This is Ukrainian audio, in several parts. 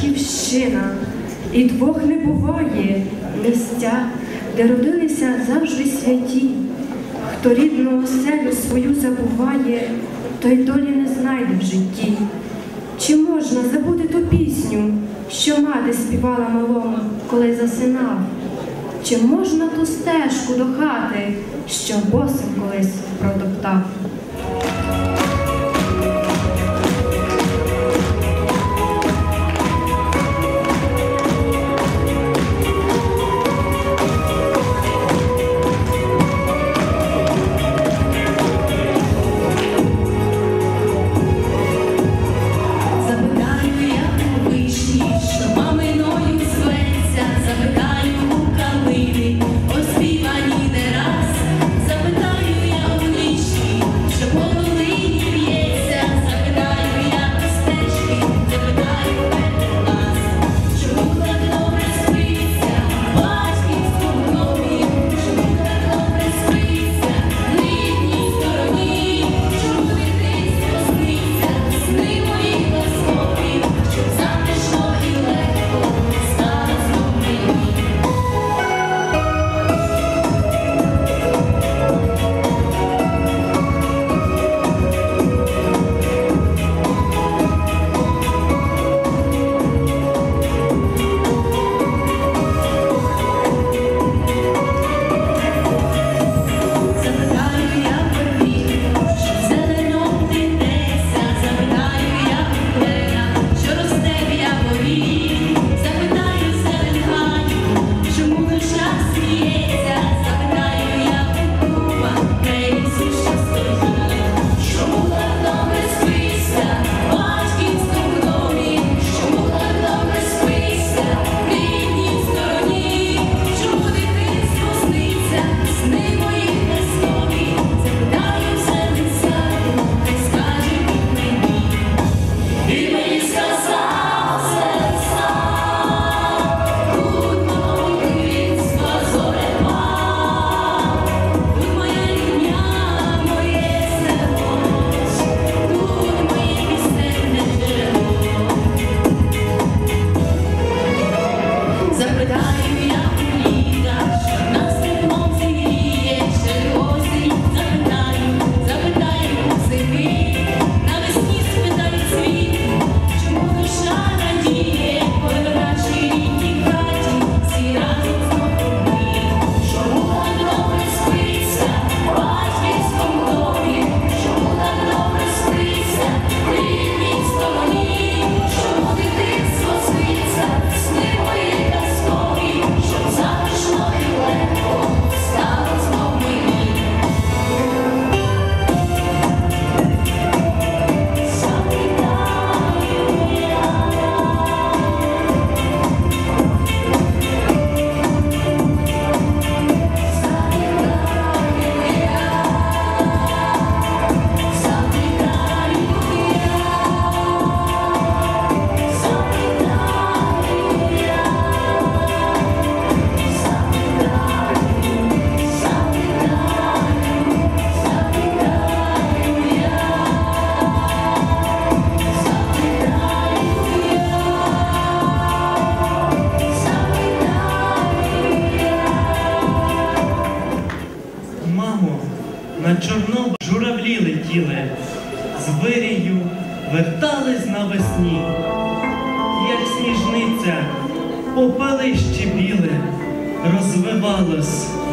батьківщина, і двох не буває місця, де родилися завжди святі. Хто рідну оселю свою забуває, той долі не знайде в житті. Чи можна забути ту пісню, що мати співала малому, коли засинав? Чи можна ту стежку до хати, що босим колись протоптав?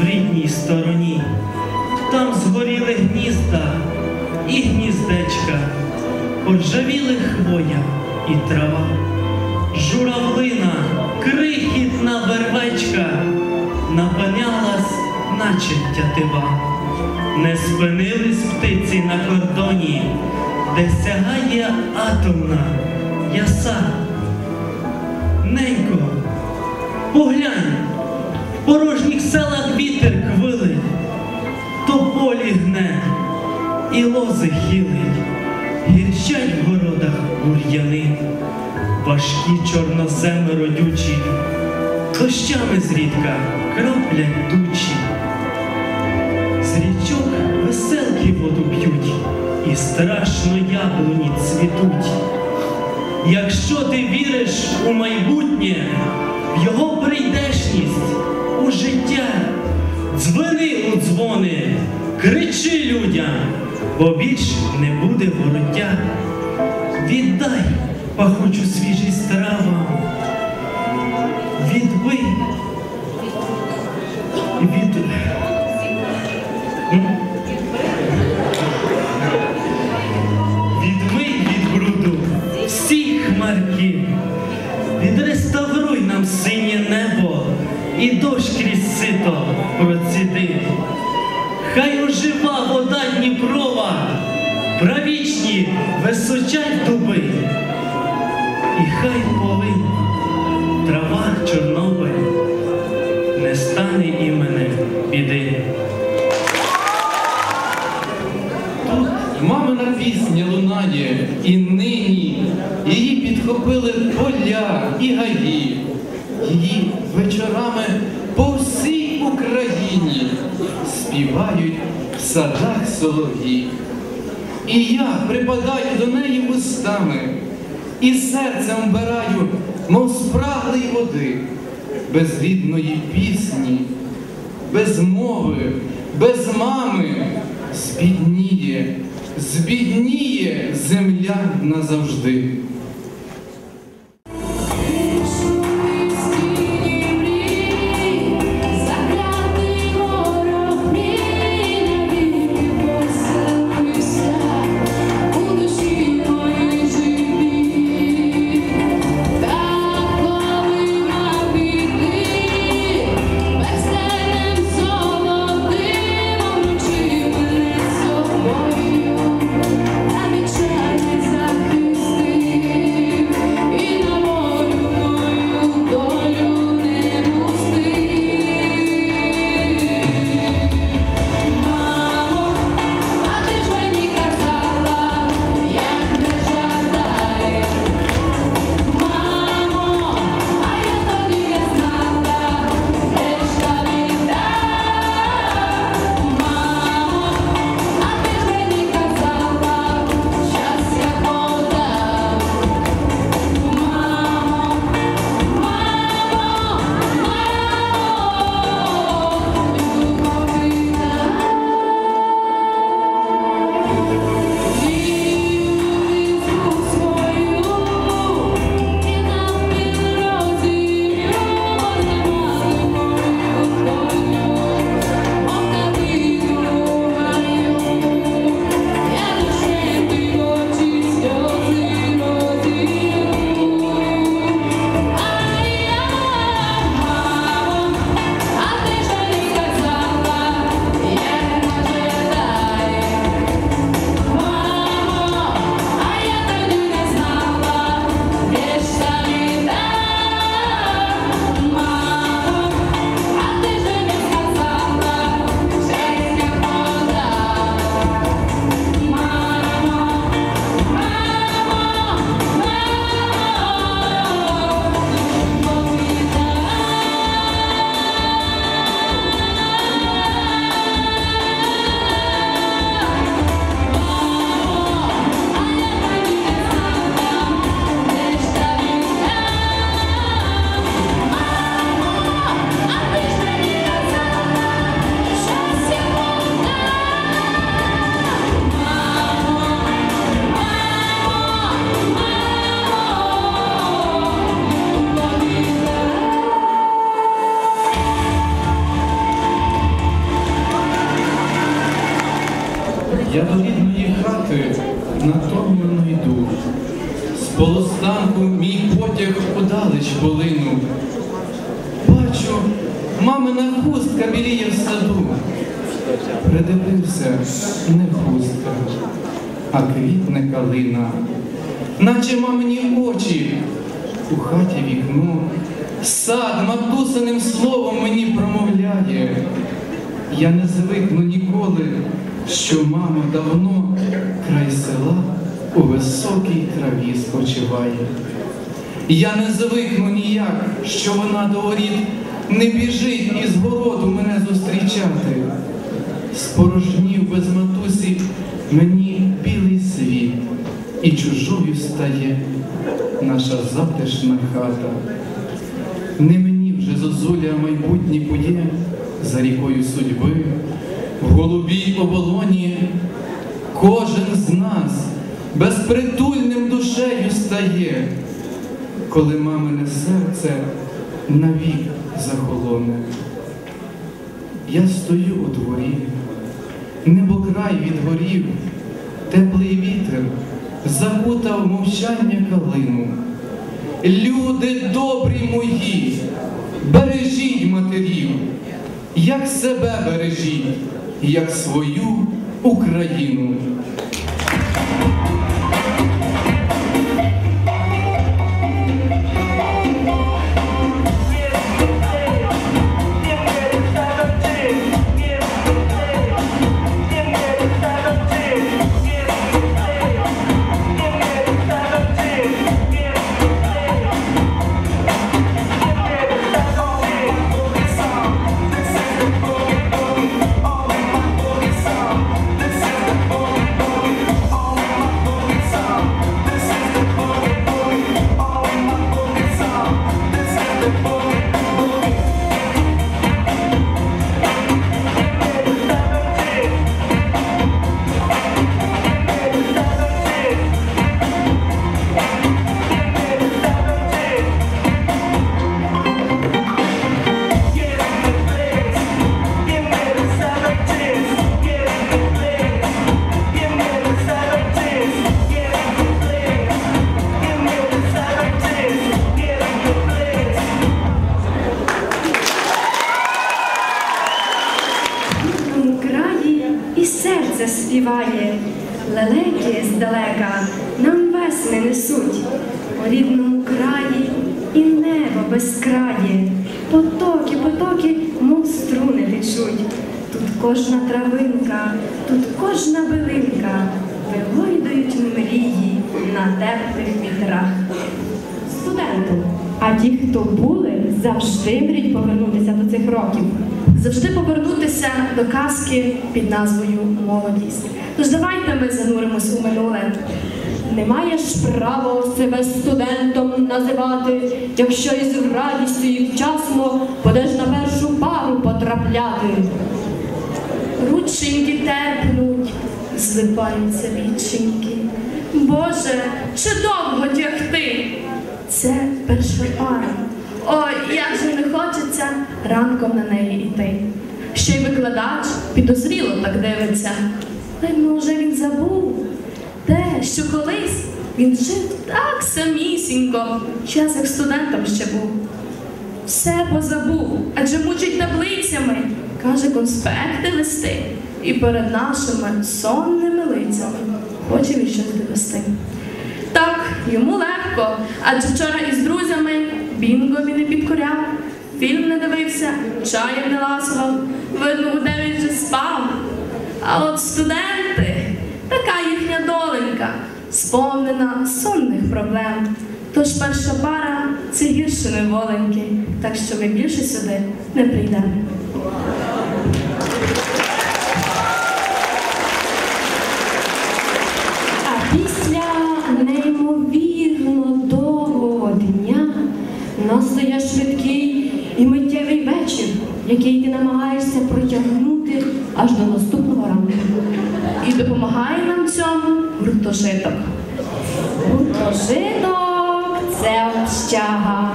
В рідній стороні. Там згоріли гнізда і гніздечка, поджавіли хвоя і трава. Журавлина, крихітна вервечка, напинялась, наче тятива. Не спинились птиці на кордоні, де сягає атомна яса. Ненько, поглянь, порожніх селах вітер квилить, то полі гне і лози хилить, гірчать в городах бур'яни, важкі чорноземи родючі, дощами зрідка краплять тучі. З річок веселки воду п'ють, і страшно яблуні цвітуть. якщо ти віриш у майбутнє, в його життя, дзвони у дзвони, кричи людям, бо більш не буде вороття. Віддай пахучу свіжість височать дуби, і хай полин трава Чорнобиль не стане іменем біди. Тут мамина пісня лунає, і нині її підхопили поля і гаї. Її вечорами по всій Україні співають в садах солов'ї. І я припадаю до неї устами, і серцем вбираю, мов спраглий води, без рідної пісні, без мови, без мами збідніє, збідніє земля назавжди. Я до рідної хати натомлено йду. З полустанку мій потяг удалеч полинув. Бачу, мамина хустка біліє в саду. Придивився не хустка, а квітне калина. Наче мамині очі у хаті вікно. Сад матусиним словом мені промовляє. Я не звикну ніколи, що мама давно край села у високій траві спочиває. Я не звикну ніяк, що вона до воріт не біжить із городу мене зустрічати. Спорожнів без матусі мені білий світ і чужою стає наша затишна хата. Не мені вже зозуля майбутнє кує за рікою судьби, в голубій оболоні кожен з нас безпритульним душею стає, коли мамине серце навік захолоне. Я стою у дворі, небокрай відгорів, теплий вітер закутав мовчання калину. Люди добрі мої, бережіть матерів, як себе бережіть, як свою Україну. І серце співає, лелеки здалека нам весни несуть. У рідному краї і небо безкрає, потоки, потоки, мов струни течуть. Тут кожна травинка, тут кожна билинка вигойдують мрії на теплих вітрах. Студенти, а ті, хто були, завжди мріють повернутися до цих років. Завжди повернутися до казки під назвою Молодість. Тож давайте ми зануримось у минуле. Не маєш права себе студентом називати, якщо із радістю і вчасно будеш на першу пару потрапляти. Рученьки терпнуть, злипаються віченьки. Боже, чи довго тягти? Це перша пара. Ой, як же не хочеться ранком на неї йти. Ще й викладач підозріло так дивиться. Й може він забув те, що колись він жив так самісінько, час як студентом ще був. Все позабув, адже мучить таблицями, каже конспекти вести, і перед нашими сонними лицями хоче він щось довести. Так, йому легко, адже вчора із друзями бінго він не підкоряв, фільм не дивився, чаєм не ласував, видно, у дев'ять вже спав. А от студенти, така їхня доленька, сповнена сонних проблем. Тож перша пара це гірше неволеньки, так що ми більше сюди не прийдемо. А після неймовірно довгого дня настає швидкий який ти намагаєшся протягнути аж до наступного ранку. І допомагає нам цьому гуртожиток. Гуртожиток це общага.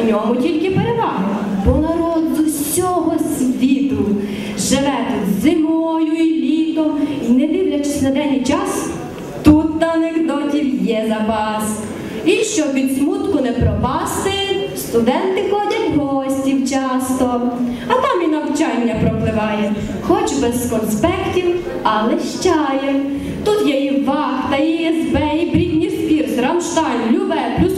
В ньому тільки переваги, бо народ з усього світу живе тут зимою і літом, і не дивлячись на день і час, тут анекдотів є запас. І щоб від смутку не пропасти, студенти гості часто, а там і навчання пропливає, хоч без конспектів, але щає. Тут є і вахта, і СБ, і Брітні Спірс, Рамштайн, Любе, плюс